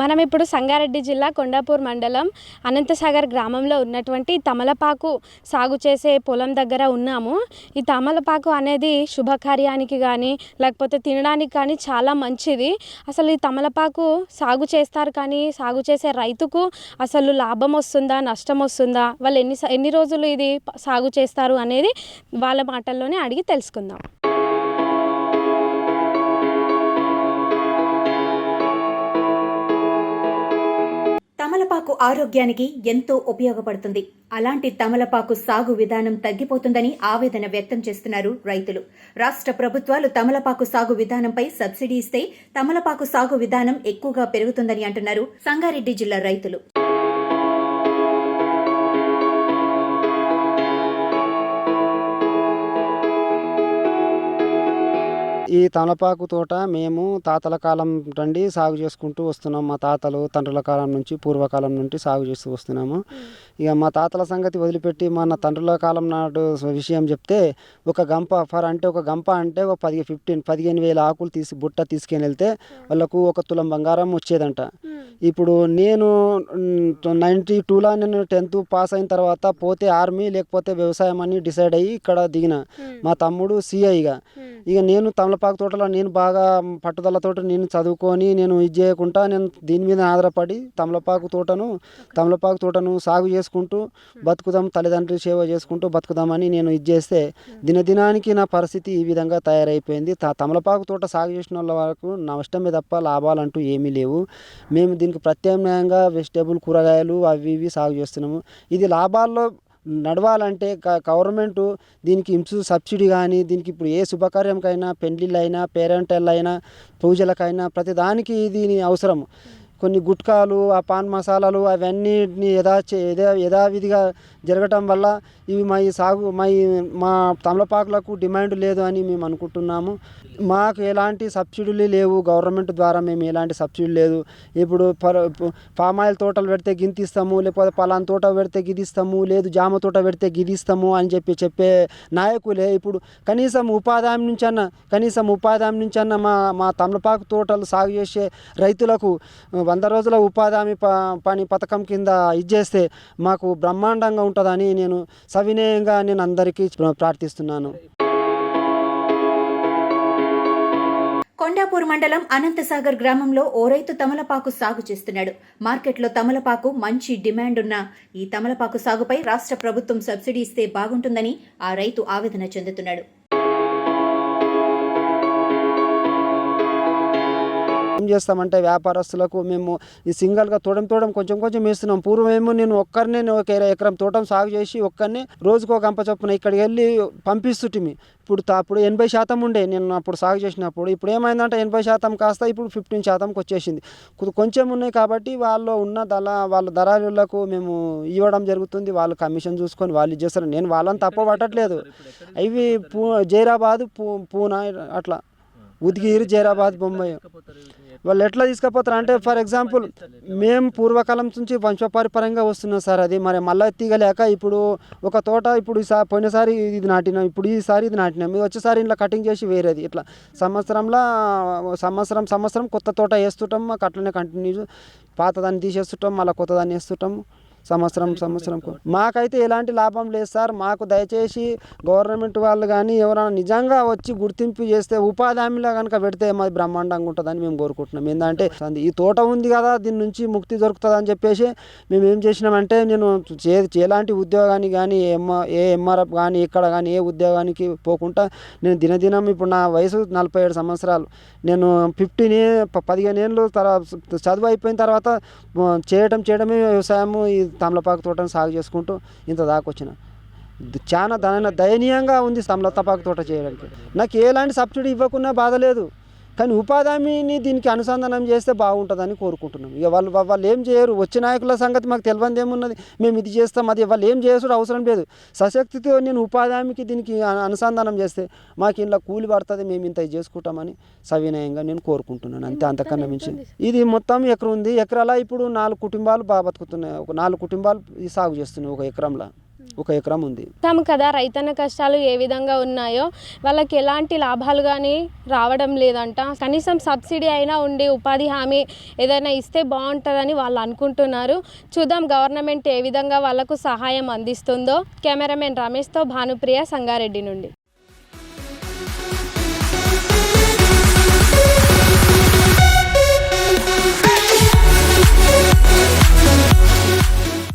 మనం ఇప్పుడు సంగారెడ్డి జిల్లా కొండాపూర్ మండలం అనంతసాగర్ గ్రామంలో ఉన్నటువంటి తమలపాకు సాగు చేసే పొలం దగ్గర ఉన్నాము. ఈ తమలపాకు అనేది శుభకార్యానికి కానీ లేకపోతే తినడానికి కానీ చాలా మంచిది. అసలు ఈ తమలపాకు సాగు చేస్తారు కానీ సాగు చేసే రైతుకు అసలు లాభం వస్తుందా నష్టం వస్తుందా? వాళ్ళు ఎన్ని ఎన్ని రోజులు ఇది సాగు చేస్తారు అనేది వాళ్ళ మాటల్లోనే అడిగి తెలుసుకుందాం. తమలపాకు ఆరోగ్యానికి ఎంతో ఉపయోగపడుతుంది. అలాంటి తమలపాకు సాగు విధానం తగ్గిపోతుందని ఆవేదన వ్యక్తం చేస్తున్నారు రైతులు. రాష్ట్ర ప్రభుత్వాలు తమలపాకు సాగు విధానంపై సబ్సిడీ ఇస్తే తమలపాకు సాగు విధానం ఎక్కువగా పెరుగుతుందని అంటున్నారు సంగారెడ్డి జిల్లా రైతులు. ఈ తమలపాకు తోట మేము తాతల కాలం నుండి సాగు చేసుకుంటూ వస్తున్నాం. మా తాతలు తండ్రుల కాలం నుంచి పూర్వకాలం నుండి సాగు చేస్తూ వస్తున్నాము. ఇక మా తాతల సంగతి వదిలిపెట్టి మన తండ్రుల కాలం నాడు విషయం చెప్తే ఒక గంప ఫర్ అంటే ఒక గంప అంటే ఒక పది ఫిఫ్టీన్ పదిహేను వేల ఆకులు తీసి బుట్ట తీసుకెళ్ళి వెళ్తే వాళ్ళకు ఒక తులం బంగారం వచ్చేదంట. ఇప్పుడు నేను నైంటీ టూలో నేను టెన్త్ పాస్ అయిన తర్వాత పోతే ఆర్మీ లేకపోతే వ్యవసాయం అని డిసైడ్ అయ్యి ఇక్కడ దిగిన. మా తమ్ముడు సిఐగా ఇక నేను తమలపాకు తోటలో నేను బాగా పట్టుదలతో నేను చదువుకొని నేను ఇది చేయకుండా నేను దీని మీద ఆధారపడి తమలపాకు తోటను తమలపాకు తోటను సాగు చేసుకుంటూ బతుకుదాం తల్లిదండ్రులు సేవ చేసుకుంటూ బతుకుదామని నేను ఇది చేస్తే దినదినానికి నా పరిస్థితి ఈ విధంగా తయారైపోయింది. తమలపాకు తోట సాగు చేసిన వాళ్ళ వరకు నష్టమే తప్ప లాభాలంటూ ఏమీ లేవు. మేము దీనికి ప్రత్యామ్నాయంగా వెజిటేబుల్ కూరగాయలు అవి ఇవి సాగు చేస్తున్నాము. ఇది లాభాల్లో నడవాలంటే గ- గవర్నమెంట్ దీనికి ఇన్సు సబ్సిడీ కానీ దీనికి ఇప్పుడు ఏ శుభకార్యంకైనా పెళ్ళిళ్ళైనా పేరెంటల్ అయినా పూజలకైనా ప్రతి దానికి దీని అవసరం కొన్ని గుట్కాలు ఆ పాన్ మసాలాలు అవన్నీ యథా యథావిధిగా జరగటం వల్ల ఇవి మా ఈ సాగు మా ఈ మా తమలపాకులకు డిమాండ్ లేదు అని మేము అనుకుంటున్నాము. మాకు ఎలాంటి సబ్సిడీలు లేవు గవర్నమెంట్ ద్వారా మేము ఎలాంటి సబ్సిడీ లేదు. ఇప్పుడు పర పామ్ ఆయిల్ తోటలు పెడితే గింతిస్తాము లేకపోతే పలాన్ తోట పెడితే గిదిస్తాము లేదు జామ తోట పెడితే గిదిస్తాము అని చెప్పి చెప్పే నాయకులే ఇప్పుడు. కనీసం ఉపాధి హామీ నుంచి అన్న కనీసం ఉపాధి హామీ నుంచి అన్న మా మా తమలపాకు తోటలు సాగు చేసే రైతులకు వంద రోజుల ఉపాధి హామీ ప పని పథకం కింద ఇచ్చేస్తే మాకు బ్రహ్మాండంగా ఉంటుందని నేను సవినయంగా నేను అందరికీ ప్రార్థిస్తున్నాను. కొండాపూర్ మండలం అనంతసాగర్ గ్రామంలో ఓ రైతు తమలపాకు సాగు చేస్తున్నాడు. మార్కెట్లో తమలపాకు మంచి డిమాండ్ ఉన్న ఈ తమలపాకు సాగుపై రాష్ట్ర ప్రభుత్వం సబ్సిడీ ఇస్తే బాగుంటుందని ఆ రైతు ఆవేదన చెందుతున్నాడు. చేస్తామంటే వ్యాపారస్తులకు మేము ఈ సింగల్గా తోడం తోడం కొంచెం కొంచెం వేస్తున్నాం. పూర్వమేమో నేను ఒక్కరినే ఒక ఎకరా- తోటం సాగు చేసి ఒక్కరినే రోజుకు ఒక గంప చొప్పున ఇక్కడికి వెళ్ళి పంపిస్తుంటిమి. ఇప్పుడు అప్పుడు ఎనభై శాతం ఉండే. నేను అప్పుడు సాగు చేసినప్పుడు ఇప్పుడు ఏమైందంటే ఎనభై శాతం కాస్త ఇప్పుడు ఫిఫ్టీన్ శాతంకి వచ్చేసింది. కొంచెం ఉన్నాయి కాబట్టి వాళ్ళు ఉన్న దళ వాళ్ళ దళారులకు మేము ఇవ్వడం జరుగుతుంది. వాళ్ళు కమిషన్ చూసుకొని వాళ్ళు ఇచ్చేస్తారు నేను వాళ్ళని తప్ప పట్టట్లేదు. ఇవి పూ జైరాబాద్ పూ పూనా అట్లా. ఉద్గిరి జైరాబాద్ బొంబాయి వాళ్ళు ఎట్లా తీసుకుపోతారు అంటే ఫర్ ఎగ్జాంపుల్ మేము పూర్వకాలం నుంచి వంశపారపరంగా వస్తున్నాం సార్ అది. మరి మళ్ళీ తీగలేక ఇప్పుడు ఒక తోట ఇప్పుడు ఈసా- పోయినసారి ఇది నాటినాం ఇప్పుడు ఈసారి ఇది నాటినాం. ఇది వచ్చేసారి ఇంట్లో కటింగ్ చేసి వేరేది. ఇట్లా సంవత్సరంలో సంవత్సరం సంవత్సరం కొత్త తోట వేస్తుంటాం మాకు అట్లనే కంటిన్యూ పాత దాన్ని తీసేస్తుంటాం మళ్ళీ కొత్త దాన్ని వేస్తుంటాం. సంవత్సరం సంవత్సరం మాకైతే ఎలాంటి లాభం లేదు సార్. మాకు దయచేసి గవర్నమెంట్ వాళ్ళు కానీ ఎవరైనా నిజంగా వచ్చి గుర్తింపు చేస్తే ఉపాధి హామీలో కనుక పెడితే మాది బ్రహ్మాండంగా ఉంటుందని మేము కోరుకుంటున్నాం. ఏంటంటే ఈ తోట ఉంది కదా దీని నుంచి ముక్తి దొరుకుతుంది అని చెప్పేసి మేము ఏం చేసినామంటే నేను చే ఎలాంటి ఉద్యోగానికి కానీ ఏ ఎంఆర్ఎఫ్ కానీ ఇక్కడ కానీ ఏ ఉద్యోగానికి పోకుండా నేను దినదినం ఇప్పుడు నా వయసు నలభై ఏడు సంవత్సరాలు. నేను ఫిఫ్టీన్ పదిహేను ఏళ్ళు తర్వాత చదువు అయిపోయిన తర్వాత ఆ, చేయడం చేయడమే వ్యవసాయము. ఈ తమలపాకు తోటను సాగు చేసుకుంటూ ఇంత దాకా వచ్చిన. చాలా దయ దయనీయంగా ఉంది తమలపాకు తోట చేయడానికి. నాకు ఎలాంటి సబ్సిడీ ఇవ్వకున్నా బాధ లేదు. కానీ ఉపాధి హామీని దీనికి అనుసంధానం చేస్తే బాగుంటుందని కోరుకుంటున్నాం. ఇక వాళ్ళు వాళ్ళు ఏం చేయరు. వచ్చే నాయకుల సంగతి మాకు తెలియదు ఏమున్నది? మేము ఇది చేస్తాం అది వాళ్ళు ఏం చేసుడు అవసరం లేదు. సశక్తితో నేను ఉపాధి హామీకి దీనికి అను- అనుసంధానం చేస్తే మాకు ఇంట్లో కూలి పడుతుంది మేము ఇంత చేసుకుంటామని సవినయంగా నేను కోరుకుంటున్నాను. అంతే అంతకన్నా మించి. ఇది మొత్తం ఎకరం ఉంది. ఎకరాల ఇప్పుడు నాలుగు కుటుంబాలు బాగా బతుకుతున్నాయి. ఒక నాలుగు కుటుంబాలు సాగు చేస్తున్నాయి ఒక ఎకరంలో. ఒక ఎకరం ఉంది. చూస్తాము కదా రైతన్న కష్టాలు ఏ విధంగా ఉన్నాయో వాళ్ళకి ఎలాంటి లాభాలు కానీ రావడం లేదంట. కనీసం సబ్సిడీ అయినా ఉండి ఉపాధి హామీ ఏదైనా ఇస్తే బాగుంటుందని వాళ్ళు అనుకుంటున్నారు. చూద్దాం గవర్నమెంట్ ఏ విధంగా వాళ్ళకు సహాయం అందిస్తుందో. కెమెరామెన్ రమేష్తో భానుప్రియ సంగారెడ్డి నుండి.